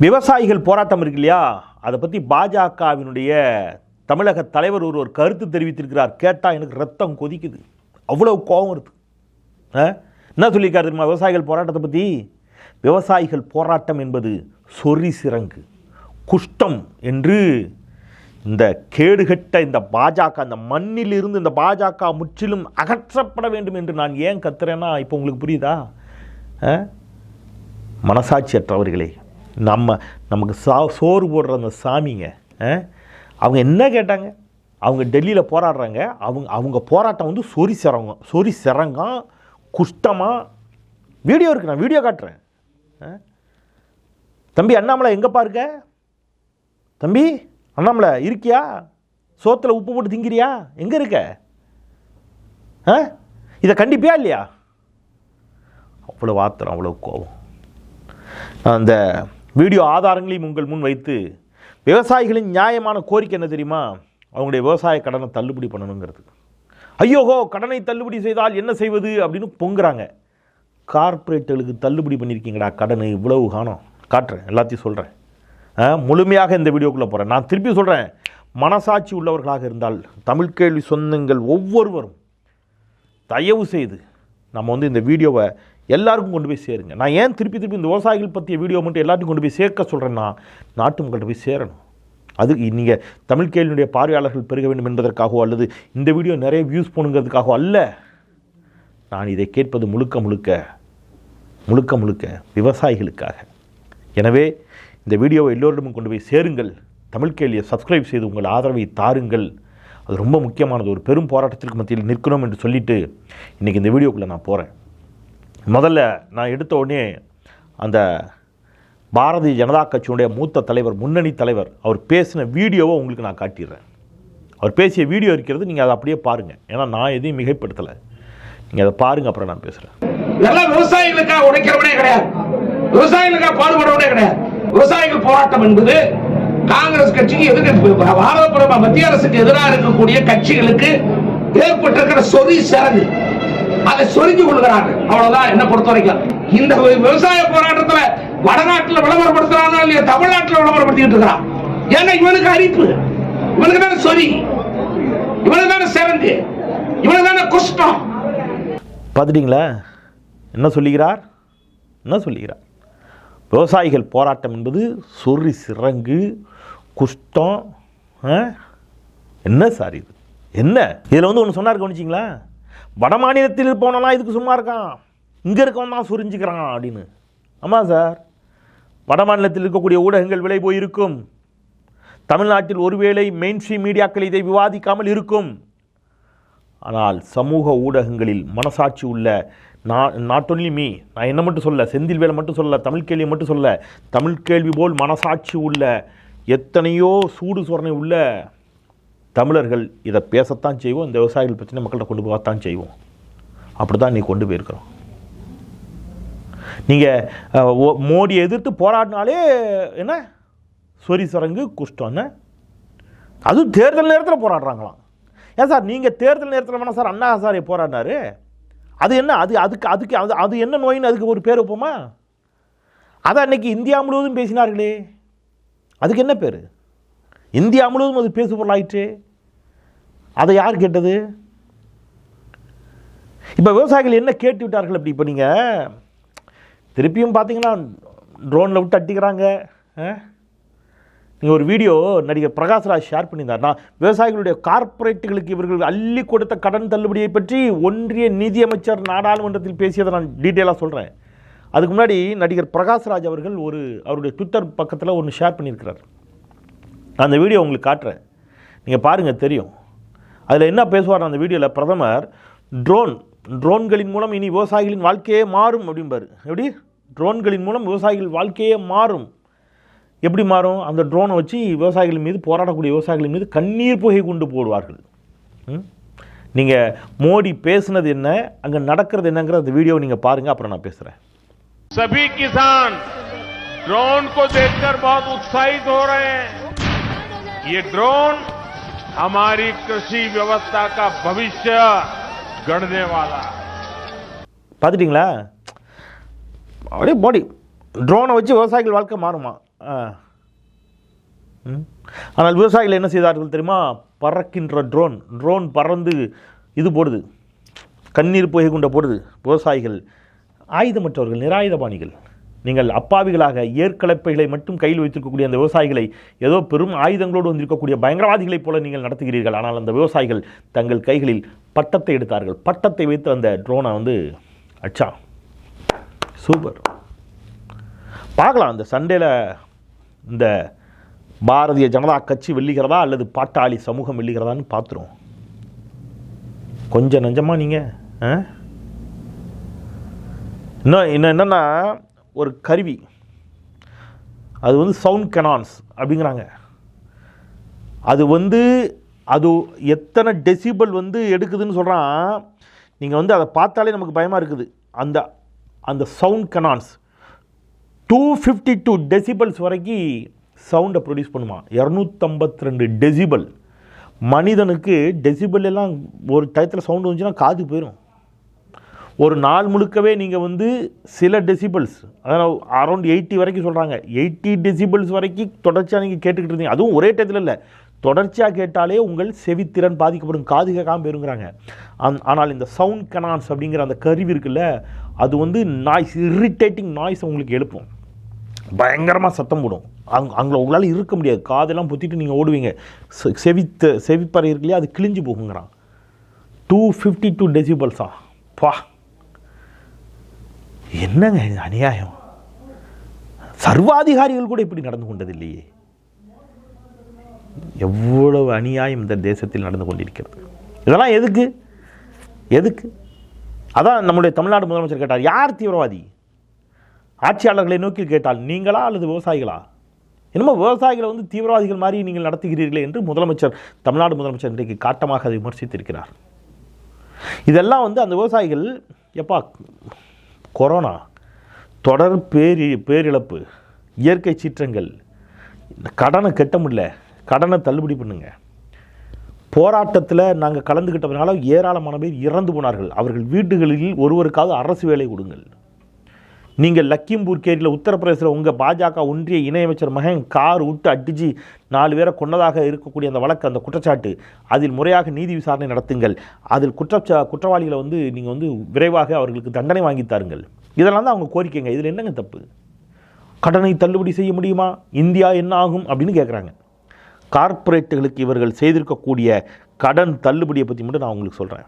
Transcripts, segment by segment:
விவசாயிகள் போராட்டம் இருக்கு இல்லையா அதை பற்றி பாஜகவினுடைய தமிழக தலைவர் ஒருவர் கருத்து தெரிவித்திருக்கிறார். கேட்டால் எனக்கு ரத்தம் கொதிக்குது. அவ்வளோ கோபம் வருது. ஆ? என்ன சொல்லியிருக்காரு தெரியுமா விவசாயிகள் போராட்டத்தை பற்றி விவசாயிகள் போராட்டம் என்பது சொறி சிறங்கு குஷ்டம் என்று இந்த கேடுகட்ட இந்த பாஜக இந்த மண்ணிலிருந்து இந்த பாஜக முற்றிலும் அகற்றப்பட வேண்டும் என்று நான் ஏன் கத்துறேன்னா இப்போ உங்களுக்கு புரியுதா? ஆ? மனசாட்சியற்றவர்களே நம்ம நமக்கு சா சோறு போடுற அந்த சாமிங்க ஆ? அவங்க என்ன கேட்டாங்க? அவங்க டெல்லியில் போராடுறாங்க. அவங்க அவங்க போராட்டம் வந்து சொறி சிறங்கம் சொறி சிறங்கம் குஷ்டமாக வீடியோ இருக்கு நான் வீடியோ காட்டுறேன். ஆ? தம்பி அண்ணாமலை எங்கேப்பா இருக்க? தம்பி அண்ணாமலை இருக்கியா? சோத்தில் உப்பு போட்டு திங்கிறியா? எங்கே இருக்க? ஆ? இதை கண்டிப்பியா இல்லையா? அவ்வளோ ஆத்திரம் அவ்வளோ கோபம். அந்த வீடியோ ஆதாரங்களையும் உங்கள் முன் வைத்து விவசாயிகளின் நியாயமான கோரிக்கை என்ன தெரியுமா? அவங்களுடைய விவசாய கடனை தள்ளுபடி பண்ணணுங்கிறது. ஐயோஹோ கடனை தள்ளுபடி செய்தால் என்ன செய்வது அப்படின்னு பொங்குறாங்க. கார்ப்பரேட்டுகளுக்கு தள்ளுபடி பண்ணியிருக்கீங்கடா கடனை இவ்வளவு காணோம். காட்டுறேன் எல்லாத்தையும் சொல்கிறேன் முழுமையாக இந்த வீடியோக்குள்ளே போகிறேன் நான் திருப்பி சொல்கிறேன் மனசாட்சி உள்ளவர்களாக இருந்தால் தமிழ் கேள்வி சொந்தங்கள் ஒவ்வொருவரும் தயவு செய்து நம்ம வந்து இந்த வீடியோவை எல்லாருக்கும் கொண்டு போய் சேருங்க. நான் ஏன் திருப்பி திருப்பி இந்த விவசாயிகள் பற்றிய வீடியோ மட்டும் எல்லாத்தையும் கொண்டு போய் சேர்க்க சொல்கிறேன்னா நாட்டு மக்கள்கிட்ட போய் சேரணும். அது நீங்கள் தமிழ் கேள்வியுடைய பார்வையாளர்கள் பெருக வேண்டும் என்பதற்காகவோ அல்லது இந்த வீடியோ நிறைய வியூஸ் போகணுங்கிறதுக்காகவோ அல்ல. நான் இதை கேட்பது முழுக்க முழுக்க முழுக்க முழுக்க விவசாயிகளுக்காக. எனவே இந்த வீடியோவை எல்லோரிடமும் கொண்டு போய் சேருங்கள். தமிழ் கேள்வியை சப்ஸ்கிரைப் செய்து உங்கள் ஆதரவை தாருங்கள். அது ரொம்ப முக்கியமானது. ஒரு பெரும் போராட்டத்திற்கு மத்தியில் நிற்கணும் என்று சொல்லிட்டு இன்றைக்கி இந்த வீடியோக்குள்ளே நான் போகிறேன் முதல்ல நான் எடுத்த உடனே அந்த பாரதிய ஜனதா கட்சியினுடைய மூத்த தலைவர் முன்னணி தலைவர் அவர் பேசின வீடியோவை உங்களுக்கு நான் காட்டிடுறேன். அவர் பேசிய வீடியோ இருக்கிறது நீங்கள் அதை அப்படியே பாருங்கள் ஏன்னா நான் எதையும் மிகைப்படுத்தலை. நீங்கள் அதை பாருங்கள் அப்புறம் நான் பேசுகிறேன் எல்லாம் விவசாயிகளுக்காக உடைக்கிறவனே கிடையாது. விவசாயிகளுக்காக பாடுபடுறவனே கிடையாது. விவசாயிகள் போராட்டம் என்பது காங்கிரஸ் கட்சிக்கு எதிர்க்க பாரத பிரதம மத்திய அரசுக்கு எதிராக இருக்கக்கூடிய கட்சிகளுக்கு ஏற்பட்டிருக்கிற சொறி சரகு அதை சொரிஞ்சு கொள்கிறார்கள். அவ்வளவுதான் என்ன பொறுத்த வரைக்கும். இந்த விவசாய போராட்டத்துல வடநாட்டுல விளம்பரப்படுத்துறாங்க இல்லையா? தமிழ்நாட்டுல விளம்பரப்படுத்திட்டு இருக்கிறான். ஏன்னா இவனுக்கு அரிப்பு. இவனுக்கு தானே சொறி. இவனுக்கு தானே சிறந்து இவனுக்கு தானே குஷ்டம். பார்த்துட்டிங்களா? என்ன சொல்லுகிறார்? என்ன சொல்லுகிறார்? விவசாயிகள் போராட்டம் என்பது சொறி சிறங்கு குஷ்டம் ஆ? என்ன சார் இது? என்ன? இதில் வந்து ஒன்று சொன்னார் கவனிச்சிங்களா? வட மாநிலத்தில் இருப்பவனெல்லாம் இதுக்கு சும்மா இருக்கான். இங்கே இருக்கவன் தான் சுரிஞ்சுக்கிறான் அப்படின்னு. ஆமாம் சார். வட மாநிலத்தில் இருக்கக்கூடிய ஊடகங்கள் விலை போயிருக்கும் தமிழ்நாட்டில் ஒருவேளை மெயின் ஸ்ட்ரீம் மீடியாக்கள் இதை விவாதிக்காமல் இருக்கும். ஆனால் சமூக ஊடகங்களில் மனசாட்சி உள்ள நான் நாட் ஒன்லி மீ நான் என்ன மட்டும் சொல்ல செந்தில் வேலை மட்டும் சொல்ல தமிழ் கேள்வி மட்டும் சொல்ல தமிழ் கேள்வி போல் மனசாட்சி உள்ள எத்தனையோ சூடு சொரணை உள்ள தமிழர்கள் இதை பேசத்தான் செய்வோம் இந்த விவசாயிகள் பிரச்சனை மக்கள்கிட்ட கொண்டு போகத்தான் செய்வோம். அப்படி தான் நீ கொண்டு போயிருக்கிறோம். நீங்கள் மோடியை எதிர்த்து போராடினாலே என்ன? சொரி சரங்கு குஷ்டம் என்ன? அதுவும் தேர்தல் நேரத்தில் போராடுறாங்களாம். ஏன் சார் நீங்கள் தேர்தல் நேரத்தில் வேணால் சார் அண்ணா சார் போராடினாரு. அது என்ன அது அதுக்கு அதுக்கு அது அது என்ன நோயின்னு அதுக்கு ஒரு பேர் வைப்போமா? அதான் அன்றைக்கி இந்தியா முழுவதும் பேசினார்களே. அதுக்கு என்ன பேர்? இந்தியா முழுவதும் அது பேசு பொருளாயிற்று. அதை யார் கேட்டது? இப்போ விவசாயிகள் என்ன கேட்டு விட்டார்கள் அப்படி இப்போ நீங்கள் திருப்பியும் பார்த்தீங்கன்னா ட்ரோனில் விட்டு அட்டிக்கிறாங்க ஆ? நீங்கள் ஒரு வீடியோ நடிகர் பிரகாஷ்ராஜ் ஷேர் பண்ணியிருந்தார். நான் விவசாயிகளுடைய கார்ப்பரேட்டுகளுக்கு இவர்கள் அள்ளி கொடுத்த கடன் தள்ளுபடியை பற்றி ஒன்றிய நிதியமைச்சர் நாடாளுமன்றத்தில் பேசியதை நான் டீட்டெயிலாக சொல்கிறேன் அதுக்கு முன்னாடி நடிகர் பிரகாஷ்ராஜ் அவர்கள் ஒரு அவருடைய ட்விட்டர் பக்கத்தில் ஒன்று ஷேர் பண்ணியிருக்கிறார். நான் அந்த வீடியோ உங்களுக்கு காட்டுறேன். நீங்கள் பாருங்கள் தெரியும். அதில் என்ன பேசுவார் அந்த வீடியோவில் பிரதமர் ட்ரோன் ட்ரோன்களின் மூலம் இனி விவசாயிகளின் வாழ்க்கையே மாறும் அப்படிம்பார் எப்படி ட்ரோன்களின் மூலம் விவசாயிகள் வாழ்க்கையே மாறும் எப்படி மாறும் அந்த ட்ரோனை வச்சு விவசாயிகள் மீது போராடக்கூடிய விவசாயிகள் மீது கண்ணீர் புகை கொண்டு போடுவார்கள் நீங்கள் மோடி பேசுனது என்ன அங்கே நடக்கிறது என்னங்கிற அந்த வீடியோ நீங்கள் பாருங்கள் அப்புறம் நான் பேசுகிறேன் सभी किसान ड्रोन को देखकर बहुत उत्साहित हो रहे हैं ये ड्रोन हमारी कृषि व्यवस्था का भविष्य गढ़ने वाला है பார்த்துட்டிங்களா அப்படியே மோடி ட்ரோனை வச்சு விவசாயிகள் வாழ்க்கை மாறுமா ஆ. ம். ஆனால் விவசாயிகள் என்ன செய்தார்கள் தெரியுமா பறக்கின்ற ட்ரோன் ட்ரோன் பறந்து இது போடுது கண்ணீர் புகை கொண்ட போடுது விவசாயிகள் ஆயுதமற்றவர்கள் நிராயுதபாணிகள் நீங்கள் அப்பாவிகளாக ஏற்கலப்பைகளை மட்டும் கையில் வைத்திருக்கக்கூடிய அந்த விவசாயிகளை ஏதோ பெரும் ஆயுதங்களோடு வந்திருக்கக்கூடிய பயங்கரவாதிகளைப் போல நீங்கள் நடத்துகிறீர்கள். ஆனால் அந்த விவசாயிகள் தங்கள் கைகளில் பட்டத்தை எடுத்தார்கள். பட்டத்தை வைத்து அந்த ட்ரோனை வந்து அச்சா சூப்பர் பார்க்கலாம் அந்த சண்டேல இந்த பாரதிய ஜனதா கட்சி வெல்லுகிறதா அல்லது பாட்டாளி சமூகம் வெல்லுகிறதான்னு பார்த்துருவோம். கொஞ்சம் நஞ்சமாக நீங்கள் ஆ? இன்னும் இன்னும் என்னென்னா ஒரு கருவி. அது வந்து சவுண்ட் கெனான்ஸ் அப்படிங்கிறாங்க. அது வந்து அது எத்தனை டெசிபல் வந்து எடுக்குதுன்னு சொல்கிறான் நீங்கள் வந்து அதை பார்த்தாலே நமக்கு பயமாக இருக்குது. அந்த அந்த sound cannons two fifty two decibels வரைக்கும் சவுண்டை ப்ரொடியூஸ் பண்ணுமா? இரநூத்தம்பத்தி ரெண்டு டெசிபல் மனிதனுக்கு டெசிபல் எல்லாம் ஒரு டயத்தில் சவுண்டு வந்துச்சுன்னா காது போயிடும் ஒரு நாள் முழுக்கவே நீங்கள் வந்து சில டெசிபிள்ஸ் அதாவது அரௌண்ட் எயிட்டி வரைக்கும் சொல்கிறாங்க எயிட்டி டெசிபிள்ஸ் வரைக்கும் தொடர்ச்சியாக நீங்கள் கேட்டுக்கிட்டு இருந்தீங்க. அதுவும் ஒரே டயத்தில் இல்லை. தொடர்ச்சியாக கேட்டாலே உங்கள் செவித்திறன் பாதிக்கப்படும். காது கேட்காம போயிருங்கிறாங்க. அந் ஆனால் இந்த சவுண்ட் கனான்ஸ் அப்படிங்கிற அந்த கருவி இருக்குல்ல அது வந்து நாய்ஸ் இரிட்டேட்டிங் நாய்ஸ் உங்களுக்கு எழுப்பும். பயங்கரமாக சத்தம் போடும். அங் அங்கே உங்களால் இருக்க முடியாது. காதெல்லாம் பொத்திட்டு நீங்கள் ஓடுவீங்க. செவித்த செவிப்பறை இருக்கு அது கிழிஞ்சு போகுங்கிறான். டூ ஃபிஃப்டி டூ டெசிபல்ஸா பா. என்னங்க இது அநியாயம்? சர்வாதிகாரிகள் கூட இப்படி நடந்து கொண்டதில்லையே. எவ்வளவு அநியாயம் இந்த தேசத்தில் நடந்து கொண்டிருக்கிறது. இதெல்லாம் எதுக்கு? எதுக்கு? அதான் நம்முடைய தமிழ்நாடு முதலமைச்சர் கேட்டார் யார் தீவிரவாதி? ஆட்சியாளர்களை நோக்கி கேட்டால் நீங்களா அல்லது விவசாயிகளா? என்னமோ விவசாயிகளை வந்து தீவிரவாதிகள் மாதிரி நீங்கள் நடத்துகிறீர்களே என்று முதலமைச்சர் தமிழ்நாடு முதலமைச்சர் இன்றைக்கு காட்டமாக அதை விமர்சித்திருக்கிறார். இதெல்லாம் வந்து அந்த விவசாயிகள் எப்பா கொரோனா தொடர் பேரி பேரிழப்பு இயற்கை சீற்றங்கள் இந்த கடனை கட்ட முடியல கடனை தள்ளுபடி பண்ணுங்க. போராட்டத்தில் நாங்கள் கலந்துக்கிட்டதுனால ஏராளமான பேர் இறந்து போனார்கள். அவர்கள் வீடுகளில் ஒருவருக்காவது அரசு வேலை கொடுங்கள். நீங்கள் லக்கிம்பூர் கேரியில் உத்தரப்பிரதேசத்தில் உங்கள் பாஜக ஒன்றிய இணையமைச்சர் மகன் கார் விட்டு அடிச்சு நாலு பேரை கொன்னதாக இருக்கக்கூடிய அந்த வழக்கு அந்த குற்றச்சாட்டு அதில் முறையாக நீதி விசாரணை நடத்துங்கள். அதில் குற்றச்சா குற்றவாளிகளை வந்து நீங்கள் வந்து விரைவாக அவர்களுக்கு தண்டனை வாங்கி தாருங்கள். இதெல்லாம் தான் அவங்க கோரிக்கைங்க. இதில் என்னங்க தப்பு? கடனை தள்ளுபடி செய்ய முடியுமா? இந்தியா என்ன ஆகும்? அப்படின்னு கேட்குறாங்க கார்ப்பரேட்டுகளுக்கு இவர்கள் செய்திருக்கக்கூடிய கடன் தள்ளுபடியை பற்றி மட்டும் நான் உங்களுக்கு சொல்கிறேன்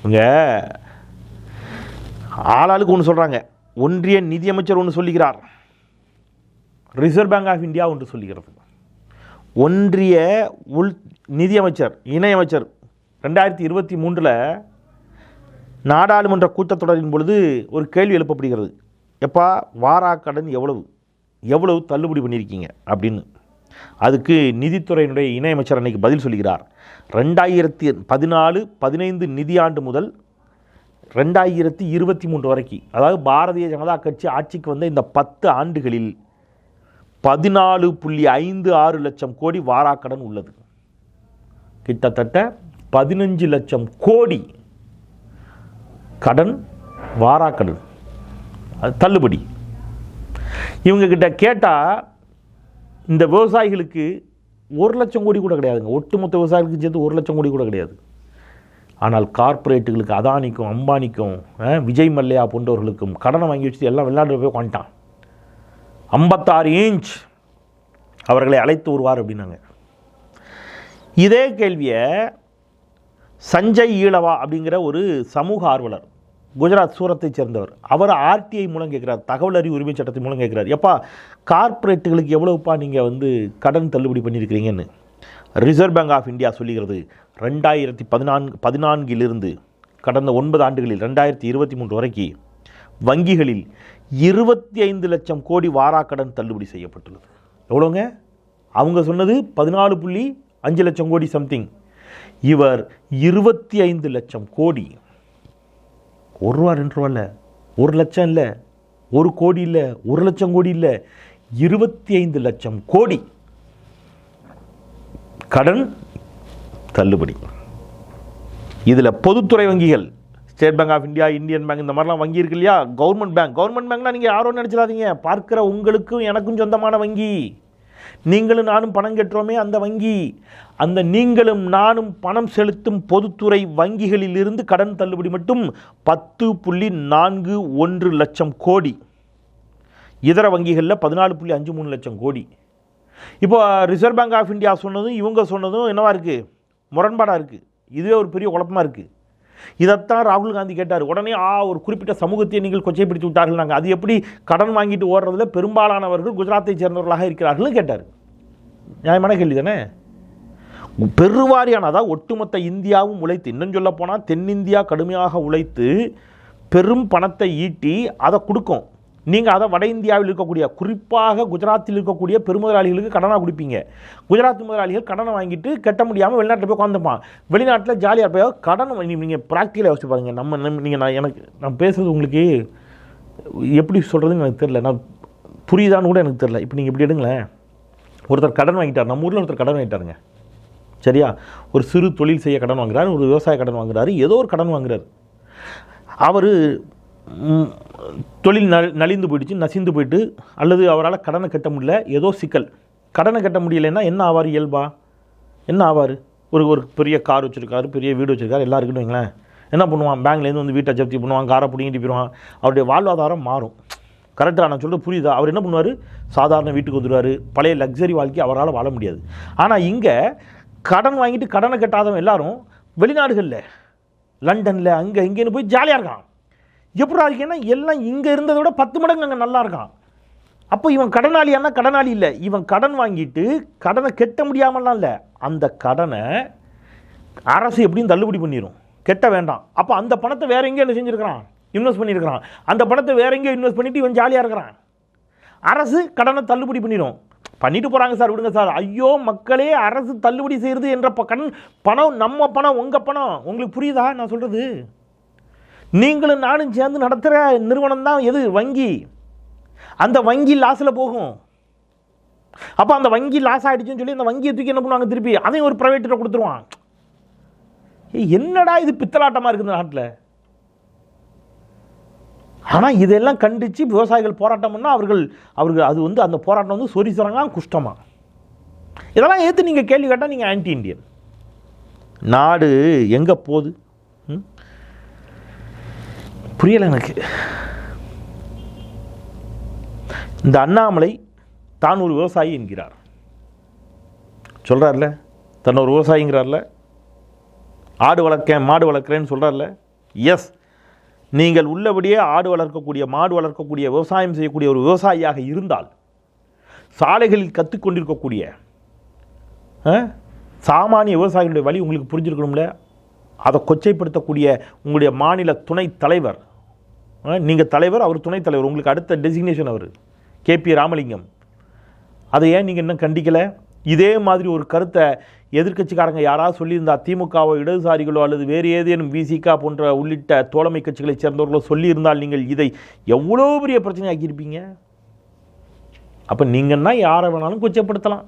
இவங்க ஆளாளுக்கு ஒன்று சொல்கிறாங்க ஒன்றிய நிதியமைச்சர் ஒன்று சொல்லுகிறார் ரிசர்வ் பேங்க் ஆஃப் இந்தியா ஒன்று சொல்லுகிறது ஒன்றிய உள் நிதியமைச்சர் இணையமைச்சர் ரெண்டாயிரத்தி இருபத்தி மூன்றில் நாடாளுமன்ற கூட்டத்தொடரின் பொழுது ஒரு கேள்வி எழுப்பப்படுகிறது. எப்பா வாராக்கடன் எவ்வளவு? எவ்வளவு தள்ளுபடி பண்ணியிருக்கீங்க? அப்படின்னு. அதுக்கு நிதித்துறையினுடைய இணையமைச்சர் அன்னைக்கு பதில் சொல்கிறார். ரெண்டாயிரத்தி பதினாலு பதினைந்து நிதியாண்டு முதல் ரெண்டாயிரத்தி இருபத்தி மூன்று வரைக்கும் அதாவது பாரதிய ஜனதா கட்சி ஆட்சிக்கு வந்த இந்த பத்து ஆண்டுகளில் பதினாலு புள்ளி ஐந்து ஆறு லட்சம் கோடி வாராக்கடன் உள்ளது. கிட்டத்தட்ட பதினஞ்சு லட்சம் கோடி கடன் வாராக்கடன். அது தள்ளுபடி. இவங்கக்கிட்ட கேட்டால் இந்த விவசாயிகளுக்கு ஒரு லட்சம் கோடி கூட கிடையாதுங்க. ஒட்டுமொத்த விவசாயிகளுக்கு சேர்த்து ஒரு லட்சம் கோடி கூட கிடையாது. ஆனால் கார்ப்பரேட்டுகளுக்கு அதானிக்கும் அம்பானிக்கும் விஜய் மல்லையா போன்றவர்களுக்கும் கடனை வாங்கி வச்சுட்டு எல்லாம் வெளிநாடு போய் உட்காந்துட்டான் ஐம்பத்தாறு இன்ச் அவர்களை அழைத்து வருவார் அப்படின்னாங்க. இதே கேள்வியை சஞ்சய் ஈழவா அப்படிங்கிற ஒரு சமூக ஆர்வலர் குஜராத் சூரத்தைச் சேர்ந்தவர் அவர் ஆர்டிஐ மூலம் கேட்குறார் தகவல் அறிவு உரிமை சட்டத்தின் மூலம் கேட்குறார் எப்பா கார்ப்பரேட்டுகளுக்கு எவ்வளவுப்பா நீங்கள் வந்து கடன் தள்ளுபடி பண்ணியிருக்கிறீங்கன்னு? ரிசர்வ் பேங்க் ஆஃப் இந்தியா சொல்லுகிறது ரெண்டாயிரத்தி பதினான்கு பதினான்கிலிருந்து கடந்த ஒன்பது ஆண்டுகளில் ரெண்டாயிரத்தி இருபத்தி மூன்று வரைக்கும் வங்கிகளில் இருபத்தி ஐந்து லட்சம் கோடி வாராக்கடன் தள்ளுபடி செய்யப்பட்டுள்ளது. எவ்வளோங்க அவங்க சொன்னது பதினாலு புள்ளி அஞ்சு லட்சம் கோடி சம்திங் இவர் இருபத்தி ஐந்து லட்சம் கோடி. ஒரு ரூபா ரெண்டு ரூபா இல்லை. ஒரு லட்சம் இல்லை. ஒரு கோடி இல்லை. ஒரு லட்சம் கோடி இல்லை. இருபத்தி ஐந்து லட்சம் கோடி. கடன் தள்ளுபடி. இதில் பொதுத்துறை வங்கிகள் State Bank of India Indian Bank இந்த மாதிரிலாம் வங்கி இருக்கு இல்லையா? கவர்மெண்ட் பேங்க் கவர்மெண்ட் பேங்க்னா நீங்கள் யாரும் நினச்சிடாதீங்க. பார்க்குற உங்களுக்கும் எனக்கும் சொந்தமான வங்கி. நீங்களும் நானும் பணம் கட்டுறோமே அந்த வங்கி. அந்த நீங்களும் நானும் பணம் செலுத்தும் பொதுத்துறை வங்கிகளிலிருந்து கடன் தள்ளுபடி மட்டும் பத்து புள்ளி நான்கு ஒன்று லட்சம் கோடி. இதர வங்கிகளில் பதினாலு புள்ளி அஞ்சு மூணு லட்சம் கோடி. இப்போ ரிசர்வ் பேங்க் ஆஃப் இந்தியா சொன்னதும் இவங்க சொன்னதும் என்னவாக இருக்குது முரண்பாடாக இருக்குது இதுவே ஒரு பெரிய குழப்பமா இருக்குது இதைத்தான் ராகுல் காந்தி கேட்டார். உடனே ஆ ஒரு குறிப்பிட்ட சமூகத்தை நீங்கள் கொச்சைப்பிடித்து விட்டார்கள் நாங்கள் அது எப்படி கடன் வாங்கிட்டு ஓடுறதுல பெரும்பாலானவர்கள் குஜராத்தை சேர்ந்தவர்களாக இருக்கிறார்கள்னு கேட்டார். நியாயமான கேள்வி தானே பெருவாரியான அதாவது ஒட்டுமொத்த இந்தியாவும் உழைத்து இன்னும் சொல்ல போனால் தென்னிந்தியா கடுமையாக உழைத்து பெரும் பணத்தை ஈட்டி அதை கொடுக்கும். நீங்கள் அதை வட இந்தியாவில் இருக்கக்கூடிய குறிப்பாக குஜராத்தில் இருக்கக்கூடிய பெருமுதலாளிகளுக்கு கடனாக கொடுப்பீங்க. குஜராத் முதலாளிகள் கடனை வாங்கிட்டு கட்ட முடியாமல் வெளிநாட்டில் போய் உட்காந்துப்பான் வெளிநாட்டில் ஜாலியாக போய் கடன் நீங்கள் ப்ராக்டிக்கலாக யோசிச்சு பாருங்கள் நம்ம நீங்கள் நான் எனக்கு நான் பேசுறது உங்களுக்கு எப்படி சொல்கிறதுன்னு எனக்கு தெரில நான் புரியுதான்னு கூட எனக்கு தெரில இப்போ நீங்கள் இப்படி எடுங்களேன். ஒருத்தர் கடன் வாங்கிட்டார். நம்ம ஊரில் ஒருத்தர் கடன் வாங்கிட்டாருங்க. சரியா? ஒரு சிறு தொழில் செய்ய கடன் வாங்குறாரு ஒரு விவசாய கடன் வாங்குறாரு ஏதோ ஒரு கடன் வாங்குறாரு. அவர் தொழில் நலிந்து போயிடுச்சு நசிந்து போயிட்டு அல்லது அவரால் கடனை கட்ட முடியல ஏதோ சிக்கல். கடனை கட்ட முடியலைன்னா என்ன ஆவார் இயல்பா? என்ன ஆவார்? ஒரு ஒரு பெரிய கார் வச்சுருக்காரு பெரிய வீடு வச்சுருக்காரு எல்லாம் இருக்குன்னு வைங்களேன். என்ன பண்ணுவான்? பேங்க்லேருந்து வந்து வீட்டை ஜப்தி பண்ணுவான் காரை பிடிங்கிட்டு போயிடுவான் அவருடைய வாழ்வாதாரம் மாறும். கரெக்டாக நான் சொல்கிறது புரியுதா? அவர் என்ன பண்ணுவார்? சாதாரண வீட்டுக்கு வந்துடுவார். பழைய லக்ஸரி வாழ்க்கை அவரால் வாழ முடியாது. ஆனால் இங்கே கடன் வாங்கிட்டு கடனை கட்டாதவன் எல்லாரும் வெளிநாடுகளில் லண்டனில் அங்கே இங்கேன்னு போய் ஜாலியாக இருக்கான். எப்படா இருக்கேன்னா எல்லாம் இங்கே இருந்ததை விட பத்து மடங்கு அங்கே நல்லா இருக்கான். அப்போ இவன் கடனாளியானா கடனாளி இல்லை. இவன் கடன் வாங்கிட்டு கடனை கெட்ட முடியாமலாம் இல்லை. அந்த கடனை அரசு எப்படியும் தள்ளுபடி பண்ணிடும் கெட்ட வேண்டாம். அப்போ அந்த பணத்தை வேற எங்கேயோ என்ன செஞ்சுருக்கிறான்? இன்வெஸ்ட் பண்ணியிருக்கிறான் அந்த பணத்தை வேற எங்கேயோ இன்வெஸ்ட் பண்ணிட்டு இவன் ஜாலியாக இருக்கிறான். அரசு கடனை தள்ளுபடி பண்ணிடும் பண்ணிட்டு போகிறாங்க சார் விடுங்க சார். ஐயோ மக்களே அரசு தள்ளுபடி செய்கிறது என்ற ப- கடன் பணம் நம்ம பணம் உங்கள் பணம். உங்களுக்கு புரியுதா? நான் சொல்கிறது நீங்களும் நானும் சேர்ந்து நடத்துகிற நிறுவனம் தான் எது? வங்கி. அந்த வங்கி லாஸில் போகும். அப்போ அந்த வங்கி லாஸ் ஆகிடுச்சுன்னு சொல்லி அந்த வங்கியை தூக்கி என்ன பண்ணுவாங்க திருப்பி? அதையும் ஒரு ப்ரைவேட்டில் கொடுத்துருவான் என்னடா இது பித்தலாட்டமாக இருக்குது இந்த நாட்டில்? ஆனால் இதெல்லாம் கண்டித்து விவசாயிகள் போராட்டம் பண்ணால் அவர்கள் அவர்கள் அது வந்து அந்த போராட்டம் வந்து சொரி சொரங்கா குஷ்டமாக இதெல்லாம் ஏற்று நீங்கள் கேள்வி கேட்டால் நீங்கள் ஆன்டி இண்டியன் நாடு எங்கே போகுது? ம்? புரியலை எனக்கு. இந்த அண்ணாமலை தான் ஒரு விவசாயி என்கிறார். சொல்கிறார்ல தன்னை ஒரு விவசாயிங்கிறார்ல? ஆடு வளர்க்கேன் மாடு வளர்க்குறேன்னு சொல்கிறார்ல எஸ் நீங்கள் உள்ளபடியே ஆடு வளர்க்கக்கூடிய மாடு வளர்க்கக்கூடிய விவசாயம் செய்யக்கூடிய ஒரு விவசாயியாக இருந்தால் சாலைகளில் கற்றுக்கொண்டிருக்கக்கூடிய ஆ, சாமானிய விவசாயிகளுடைய வழி உங்களுக்கு புரிஞ்சிருக்கணும்ல? அதை கொச்சைப்படுத்தக்கூடிய உங்களுடைய மாநில துணைத் தலைவர் நீங்கள் தலைவர் அவர் துணைத் தலைவர். உங்களுக்கு அடுத்த டெசிக்னேஷன் அவர். கேபி ராமலிங்கம். அதை ஏன் நீங்கள் இன்னும் கண்டிக்கலை? இதே மாதிரி ஒரு கருத்தை எதிர்க்கட்சிக்காரங்க யாராவது சொல்லியிருந்தா திமுகவோ இடதுசாரிகளோ அல்லது வேறு ஏதேனும் விசிகா போன்ற உள்ளிட்ட தோழமை கட்சிகளைச் சேர்ந்தவர்களோ சொல்லியிருந்தால் நீங்கள் இதை எவ்வளோ பெரிய பிரச்சனையாக்கியிருப்பீங்க? அப்போ நீங்கன்னா யாரை வேணாலும் கொச்சப்படுத்தலாம்.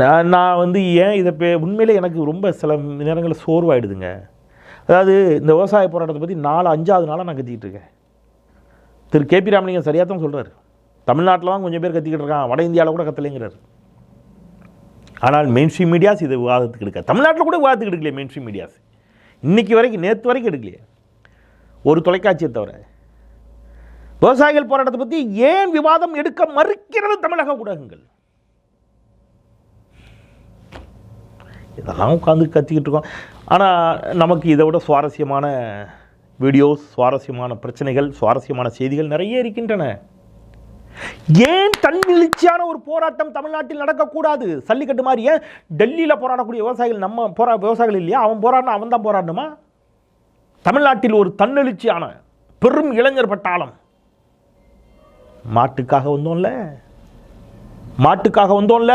நான் நான் வந்து ஏன் இதை பே உண்மையிலே எனக்கு ரொம்ப சில நேரங்களில் சோர்வாயிடுதுங்க. அதாவது இந்த விவசாய போராட்டத்தை பற்றி நாலு அஞ்சாவது நாளாக நான் கத்திக்கிட்டு இருக்கேன். திரு கேபி ராமலிங்கம் சரியாக தான் சொல்கிறார் தமிழ்நாட்டில் தான் கொஞ்சம் பேர் கத்திக்கிட்டு இருக்கான் வட இந்தியாவில் கூட கத்தலைங்கிறார். ஆனால் மெயின் ஸ்ட்ரீம் மீடியாஸ் இதை விவாதத்துக்கு எடுக்க தமிழ்நாட்டில் கூட விவாதத்துக்கு எடுக்கலையே மெயின் ஸ்ட்ரீம் மீடியாஸ் இன்றைக்கி வரைக்கும் நேற்று வரைக்கும் எடுக்கலையே. ஒரு தொலைக்காட்சியை தவிர. விவசாயிகள் போராட்டத்தை பற்றி ஏன் விவாதம் எடுக்க மறுக்கிறது தமிழக ஊடகங்கள்? இதெல்லாம் உட்காந்து கத்திக்கிட்டு இருக்கோம். ஆனால் நமக்கு இதை விட சுவாரஸ்யமான வீடியோஸ் சுவாரஸ்யமான பிரச்சனைகள் சுவாரஸ்யமான செய்திகள் நிறைய இருக்கின்றன. ஏன் தன்னெழுச்சியான ஒரு போராட்டம் தமிழ்நாட்டில் நடக்கக்கூடாது? சல்லிக்கட்டு மாதிரி ஏன் டெல்லியில் போராடக்கூடிய விவசாயிகள் நம்ம போரா விவசாயிகள் இல்லையா? அவன் போராடினா அவன் தான் போராடணுமா? தமிழ்நாட்டில் ஒரு தன்னெழுச்சியான பெரும் இளைஞர் பட்டாளம். மாட்டுக்காக வந்தோம்ல. மாட்டுக்காக வந்தோம்ல.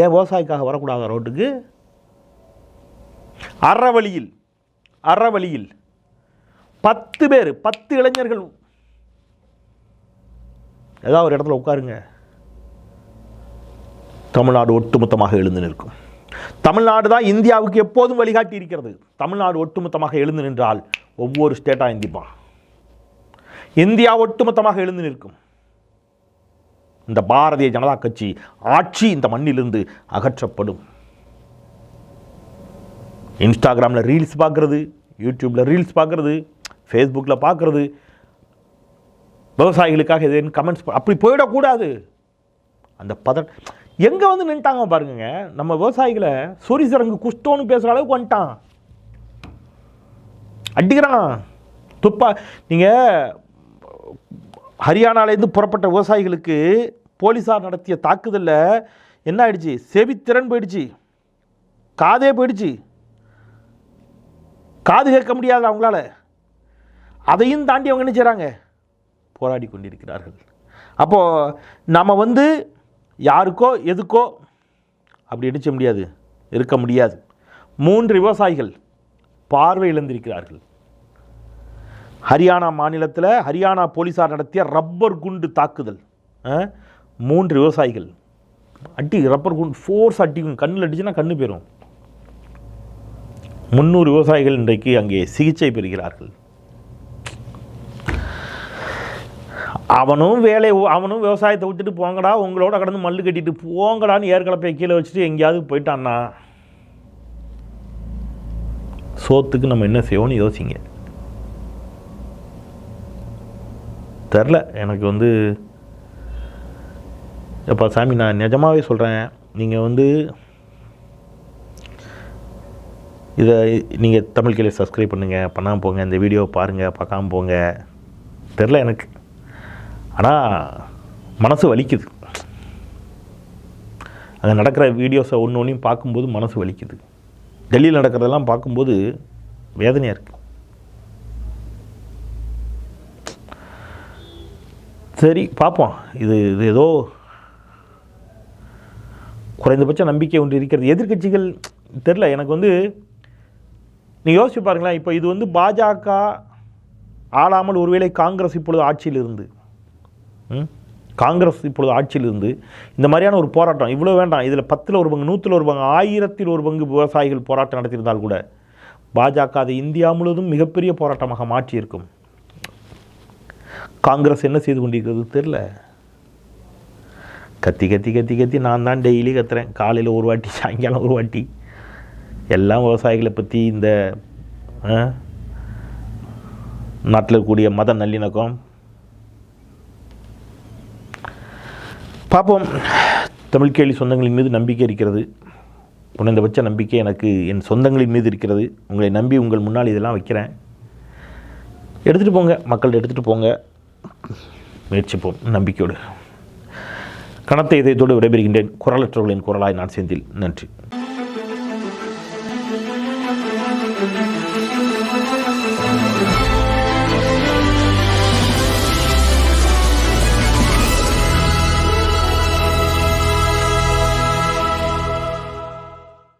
ஏன் விவசாயிக்காக வரக்கூடாத ரோட்டுக்கு? அறவழியில் அறவழியில் பத்து பேர் பத்து இளைஞர்கள். ஏதாவது ஒரு இடத்துல உட்காருங்க. தமிழ்நாடு ஒட்டுமொத்தமாக எழுந்து நிற்கும். தமிழ்நாடு தான் இந்தியாவுக்கு எப்போதும் வழிகாட்டி இருக்கிறது. தமிழ்நாடு ஒட்டுமொத்தமாக எழுந்து நின்றால் ஒவ்வொரு ஸ்டேட்டாக இந்திப்பான் இந்தியா ஒட்டுமொத்தமாக எழுந்து நிற்கும். இந்த பாரதிய ஜனதா கட்சி ஆட்சி இந்த மண்ணிலிருந்து அகற்றப்படும். இன்ஸ்டாகிராமில் ரீல்ஸ் பார்க்குறது யூடியூப்பில் ரீல்ஸ் பார்க்குறது ஃபேஸ்புக்கில் பார்க்குறது. விவசாயிகளுக்காக எதுன்னு கமெண்ட்ஸ் அப்படி போயிடக்கூடாது. அந்த பத எங்கே வந்து நின்ட்டாங்க பாருங்க நம்ம விவசாயிகளை சொரிசரங்கு குஷ்டோன்னு பேசுகிற அளவுக்கு வந்துட்டான். அடிக்கிறான். துப்பா நீங்கள் ஹரியானாலேருந்து புறப்பட்ட விவசாயிகளுக்கு போலீஸார் நடத்திய தாக்குதலில் என்ன ஆயிடுச்சு? செவித்திறன் போயிடுச்சு. காதே போயிடுச்சு. காது கேட்க முடியாது அவங்களால. அதையும் தாண்டி அவங்க என்ன செய்கிறாங்க போராடி கொண்டிருக்கிறார்கள். அப்போது நம்ம வந்து யாருக்கோ எதுக்கோ அப்படி அடிச்ச முடியாது? இருக்க முடியாது. மூன்று விவசாயிகள் பார்வை இழந்திருக்கிறார்கள். ஹரியானா மாநிலத்தில் ஹரியானா போலீஸார் நடத்திய ரப்பர் குண்டு தாக்குதல். ஆ? மூன்று விவசாயிகள். அட்டி ரப்பர் குண்டு ஃபோர்ஸ் அட்டி கண்ணில் அடிச்சுன்னா கண்ணு போயிடும் முந்நூறு விவசாயிகள் இன்றைக்கு அங்கே சிகிச்சை பெறுகிறார்கள். அவனும் வேலை அவனும் விவசாயத்தை விட்டுட்டு போங்கடா உங்களோட கடந்து மல்லு கட்டிட்டு போங்கடான்னு ஏற்கலப்பை கீழே வச்சுட்டு எங்கேயாவது போயிட்டான்னா சோத்துக்கு நம்ம என்ன செய்வோம்னு யோசிங்க. தெரில எனக்கு வந்து எப்பா சாமி நான் நிஜமாகவே சொல்கிறேன் நீங்கள் வந்து இதை நீங்கள் தமிழ் கிளை சப்ஸ்கிரைப் பண்ணுங்கள் பண்ணாமல் போங்க இந்த வீடியோவை பாருங்கள் பார்க்காம போங்க. தெரில எனக்கு. ஆனால் மனசு வலிக்குது. அங்கே நடக்கிற வீடியோஸை ஒன்று ஒன்றையும் பார்க்கும்போது மனசு வலிக்குது. டெல்லியில் நடக்கிறதெல்லாம் பார்க்கும்போது வேதனையாக இருக்குது சரி பார்ப்போம். இது இது ஏதோ குறைந்தபட்ச நம்பிக்கை ஒன்று இருக்கிறது. எதிர்க்கட்சிகள் தெரில எனக்கு வந்து நீங்கள் யோசிச்சு பாருங்களேன் இப்போ இது வந்து பாஜக ஆளாமல் ஒருவேளை காங்கிரஸ் இப்பொழுது ஆட்சியில் இருந்து காங்கிரஸ் இப்பொழுது ஆட்சியில் இருந்து இந்த மாதிரியான ஒரு போராட்டம் இவ்வளோ வேண்டாம் இதில் பத்தில் ஒரு பங்கு நூற்றில் ஒரு பங்கு ஆயிரத்தில் ஒரு பங்கு விவசாயிகள் போராட்டம் நடத்தியிருந்தால் கூட பாஜக அதை இந்தியா முழுவதும் மிகப்பெரிய போராட்டமாக மாற்றியிருக்கும். காங்கிரஸ் என்ன செய்து கொண்டிருக்கிறது தெரில கத்தி கத்தி கத்தி கத்தி நான் தான் டெய்லி கத்துறேன். காலையில் ஒரு வாட்டி சாயங்காலம் ஒரு வாட்டி. எல்லாம் விவசாயிகளை பற்றி இந்த நாட்டில் இருக்கக்கூடிய மத நல்லிணக்கம். பார்ப்போம். தமிழ் கேள்வி சொந்தங்களின் மீது நம்பிக்கை இருக்கிறது. குறைந்தபட்ச நம்பிக்கை எனக்கு என் சொந்தங்களின் மீது இருக்கிறது. உங்களை நம்பி உங்கள் முன்னால் இதெல்லாம் வைக்கிறேன். எடுத்துகிட்டு போங்க. மக்கள்கிட்ட எடுத்துகிட்டு போங்க. முயற்சிப்போம். நம்பிக்கையோடு. கணத்தை இதயத்தோடு விடைபெறுகின்றேன். குரலற்றவர்களின் குரலாய் நான் செந்தில். நன்றி.